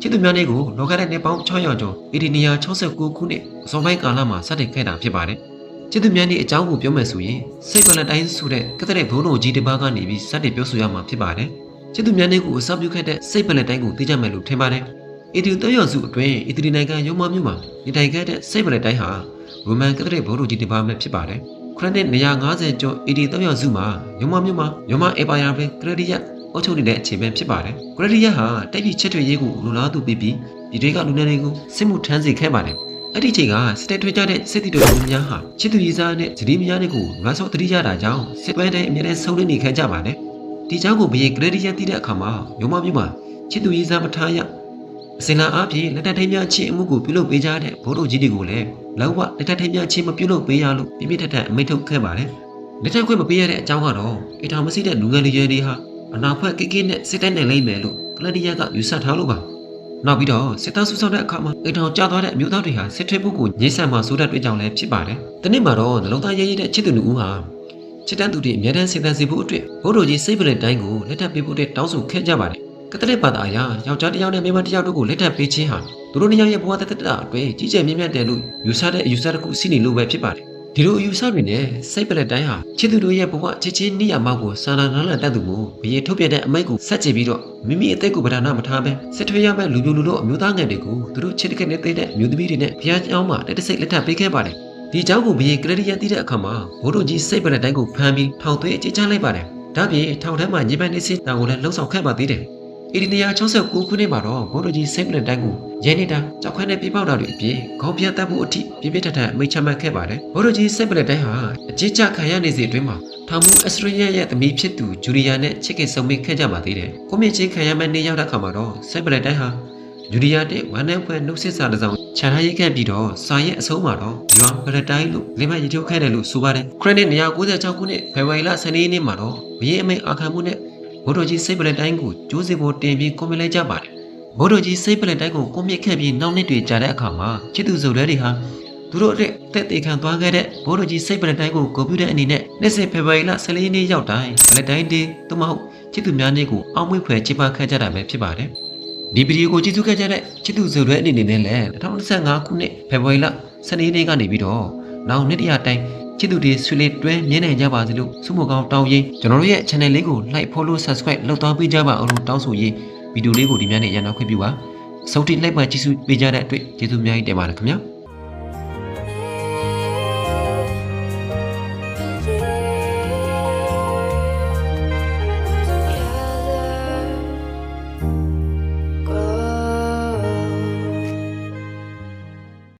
ချစ်သူများနေကိုလောကတဲ့နေပေါင်း600ကျော်အေဒီနီယာ69ခုနှစ်အစောပိုင်းကာလမှာစတင်ခဲ့တာဖြစ်ပါတယ်ချစ်သူများနေအကြောင်းကိုပြောမယ်ဆိုရင်စိတ်ဗလန်တိုင်းဆိုတဲ့ကတဲ့ဘုံတော်ကြီးတစ်ပါးကနေပြီးစတင်ပြောဆိုရမှာဖြစ်ပါတယ်ချစ်သူများနေကိုအစပြုခဲ့တဲ့စိတ်ဗလန်တိုင်းကိုသိကြမယ်လို့ထင်ပါတယ်အီတီတောရောက်စုအတွင်းအီတလီနိုင်ငံရုံးမမြို့မှာနေထိုင်ခဲ့တဲ့စိတ်ပလက်တိုင်းဟာရိုမန်ကက်သလစ်ဘိုးတို့ကြီးတစ်ပါးပဲဖြစ်ပါတယ်။ခရစ်နှစ်150ကျော်အီတီတောရောက်စုမှာရုံးမမြို့မှာရုံးမအေပါယာပဲကရဒီယက် အုပ်ချုပ်နေတဲ့အချိန်ပဲဖြစ်ပါတယ်။ကရဒီယက်ဟာတိုက်ပြည်ချက်ထွေရေးကိုလူလားသူပြီးပြီးဒီတွေကလူငယ်တွေကိုစစ်မှုထမ်းစေခဲ့ပါတယ်။အဲ့ဒီချိန်ကစစ်တပ်ထွေးကြတဲ့စစ်တီတော်လူများဟာချစ်သူရေးစားနဲ့ဂျဒီမယားတွေကိုမဆော့တတိရတာကြောင့်စစ်ပွဲတဲ့အမြဲတမ်းဆုံးနေခဲ့ကြပါတယ်။ဒီကြောင့်ကိုဘရင်ကရဒီယက်တည်တဲ့အခါမှာရုံးမမြို့မှာချစ်သူရေးစားမထားရအစင်လာအားဖြင့်လက်ထပ်ထိမ်းများချင်းအမှုကိုပြုလုပ်ပေးကြတဲ့ဘိုးတို့ကြီးတွေကိုလည်းလောက်ဝလက်ထပ်ထိမ်းများချင်းမပြုလုပ်ပေးရလို့ပြပြထက်ထက်အမိန့်ထုတ်ခဲ့ပါတယ်။လက်ထပ်ခွင့်မပေးရတဲ့အကြောင်းကတော့အထောင်မစိတဲ့လူငယ်လူရွယ်တွေဟာ အနာဖွဲ့ကိကိနဲ့စစ်တိုက်နိုင်လိမ့်မယ်လို့ကလဒီယာကယူဆထားလို့ပါ။နောက်ပြီးတော့စစ်သားစုဆောက်တဲ့အခါမှာအထောင်ကျသွားတဲ့အမျိုးသားတွေဟာစစ်ထွေးမှုကိုညှိဆန်မှဆိုတဲ့တွေ့ကြောင့်လည်းဖြစ်ပါတယ်။ဒီနေ့မှာတော့နှလုံးသားရဲရဲတဲ့ချစ်သူလူဦးဟာချစ်တန်းသူတွေအများတန်းစဉ်းစားစီဖို့အတွက်ဘိုးတို့ကြီးစိတ်ပလက်တိုင်းကိုလက်ထပ်ပေးဖို့တဲ့တောင်းဆိုခဲ့ကြပါတယ်။ကတရက်ဘာသာအရယောက်ျားတစ်ယောက်နဲ့မိန်းမတစ်ယောက်တို့ကိုလက်ထပ်ပေးခြင်းဟာသူတို့နှစ်ယောက်ရဲ့ဘဝတသက်တာအတွက်ကြီးကျယ်မြင့်မြတ်တယ်လို့ယူဆတဲ့အယူဆတစ်ခုရှိနေလို့ပဲဖြစ်ပါတယ် ဒီလိုအယူဆတွေနဲ့စိတ်ပလက်တိုင်းဟာချစ်သူတို့ရဲ့ဘဝချစ်ချင်းနိယာမောက်ကိုစာနာနာလန်တတ်သူကိုဘရေထုတ်ပြတဲ့အမိတ်ကိုဆက်ကြည့်ပြီးတော့မိမိအသက်ကိုဗဒါနမထားဘဲစစ်ထွေးရမဲ့လူမျိုးလူတို့အမျိုးသားငယ်တွေကိုသူတို့ချစ်တဲ့နဲ့သိတဲ့အမျိုးသမီးတွေနဲ့ဘုရားကျောင်းမှာတက်တစိတ်လက်ထပ်ပေးခဲ့ပါတယ်ဒီเจ้าကိုဘရေကရဒီယာတည်တဲ့အခါမှာဘိုးတို့ကြီးစိတ်ပလက်တိုင်းကိုဖမ်းပြီးထောင်သွင်းအကြည့်ချလိုက်ပါတယ်ဒါပြင်ထောင်ထဲမှာညစ်ပတ်နေစစ်တာကိုလည်းလှုံ့ဆော်ခဲ့ပါသေးတယ် အီဒီနီယာ69ခုနှစ်မှာတော့ဘိုးတို့ကြီးစိတ်ပလက်တိုင်းကိုရဲနေတာကြောက်ခွဲနဲ့ပြပောက်တာတွေအပြင်ခေါင်းပြတ်တတ်ဖို့အထိပြပြထထမိတ်ချမှတ်ခဲ့ပါတယ်ဘိုးတို့ကြီးစိတ်ပလက်တိုင်းဟာအကြစ်ကြခံရနေစေအတွင်းမှာထောင်မှုအစရိယရဲ့သမီးဖြစ်သူဂျူလီယာနဲ့ချစ်ခင်ဆုံမိခဲ့ကြပါသေးတယ်ကိုမြင့်ချင်းခံရမဲ့နေရောက်တဲ့ခါမှာတော့စိတ်ပလက်တိုင်းဟာဂျူလီယာတဲ့ဝမ်းနဲ့ဖွဲ့နှုတ်ဆက်စာတစ်စောင်ခြံထားရိတ်ခဲ့ပြီးတော့စာရဲ့အဆုံးမှာတော့ရွာပရတိုင်းလို့လင်းမရထုတ်ခဲ့တယ်လို့ဆိုပါတယ်ခရစ်နှစ်196ခုနှစ်ဖေဖော်ဝါရီလ12ရက်နေ့မှာတော့ဘရင်အမိန်အာခံမှုနဲ့ ဘိုးတော်ကြီးစိတ်ပလက်တိုင်းကိုကျိုးစီဖို့တင်ပြီးကွန်မလိုက်ကြပါတယ်ဘိုးတော်ကြီးစိတ်ပလက်တိုင်းကိုကွန်မြစ်ခဲ့ပြီးနောက်နှစ်တွေကြာတဲ့အခါမှာချစ်သူစုတွေတွေဟာသူတို့အတွက်တက်တေခံသွားခဲ့တဲ့ဘိုးတော်ကြီးစိတ်ပလက်တိုင်းကိုကွန်ပျူတာအနေနဲ့နေ့စဉ်ဖေဖော်ဝါရီလ14ရက်နေ့ရောက်တိုင်းပလက်တိုင်းဒေးသို့မဟုတ်ချစ်သူများနေ့ကိုအောက်မွေ့ဖွယ်ကျင်းပခဲ့ကြတာပဲဖြစ်ပါတယ်ဒီဗီဒီယိုကိုကြည့်စုခဲ့ကြတဲ့ချစ်သူစုတွေအနေနဲ့လည်း2025ခုနှစ်ဖေဖော်ဝါရီလ14ရက်နေ့ကနေပြီးတော့နောက်နှစ်တရာတိုင်း ချစ်သူတွေဆွေးလေးတွဲမြင်နိုင်ကြပါစေလို့ဆုမကောင်းတောင်းရင်ကျွန်တော်တို့ရဲ့ channel လေးကို like follow subscribe လုပ်သွားပေးကြပါအောင်လို့တောင်းဆိုရေးဗီဒီယိုလေးကိုဒီများနဲ့ရန်တော့ခွင့်ပြုပါအဆုံးထိ like ပါကြည့်စုပေးကြတဲ့အတွက်ကျေးဇူးအများကြီးတင်ပါတယ်ခင်ဗျာ